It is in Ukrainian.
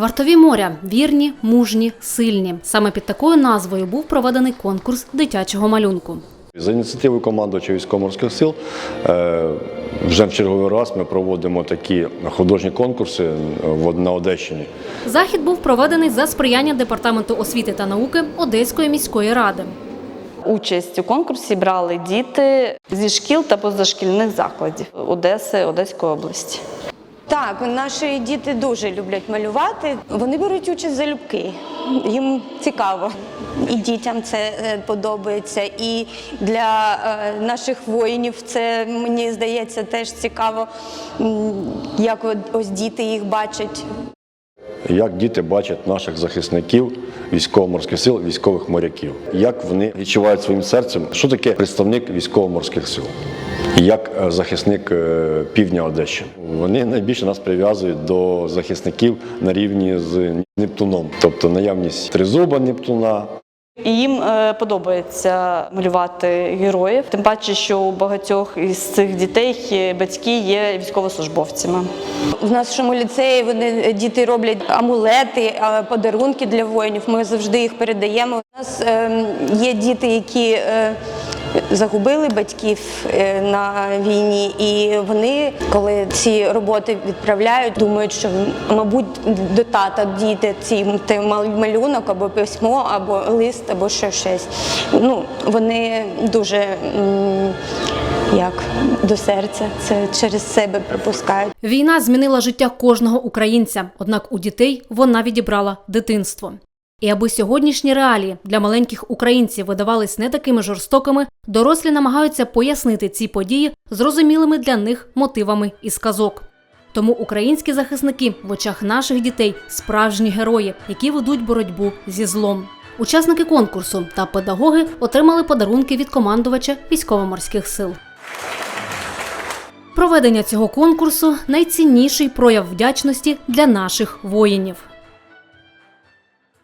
Вартові моря вірні, мужні, сильні. Саме під такою назвою був проведений конкурс дитячого малюнку. За ініціативою командувача військово-морських сил е, вже в черговий раз ми проводимо такі художні конкурси е, в- на Одещині. Захід був проведений за сприяння департаменту освіти та науки Одеської міської ради. Участь у конкурсі брали діти зі шкіл та позашкільних закладів Одеси, Одеської області. Так, наші діти дуже люблять малювати. Вони беруть участь залюбки. Їм цікаво. І дітям це е, подобається. І для е, наших воїнів це мені здається теж цікаво, як ось діти їх бачать. Як діти бачать наших захисників військово-морських сил, військових моряків, як вони відчувають своїм серцем, що таке представник військово-морських сил, як е, захисник е, півдня Одещини. Вони найбільше нас прив'язують до захисників на рівні з Нептуном, тобто наявність тризуба Нептуна, І їм е, подобається малювати героїв, тим паче, що у багатьох із цих дітей батьки є військовослужбовцями. В нашому ліцеї вони діти роблять амулети, подарунки для воїнів. Ми завжди їх передаємо. У нас е, є діти, які е, загубили батьків е, на війні, і вони, коли ці роботи відправляють, думають, що мабуть до тата діти ці малюнок або письмо, або лист, або ще щось. Ну вони дуже. Як до серця це через себе пропускають. Війна змінила життя кожного українця, однак у дітей вона відібрала дитинство. І аби сьогоднішні реалії для маленьких українців видавались не такими жорстокими, дорослі намагаються пояснити ці події зрозумілими для них мотивами і сказок. Тому українські захисники в очах наших дітей справжні герої, які ведуть боротьбу зі злом. Учасники конкурсу та педагоги отримали подарунки від командувача військово-морських сил. Проведення цього конкурсу найцінніший прояв вдячності для наших воїнів.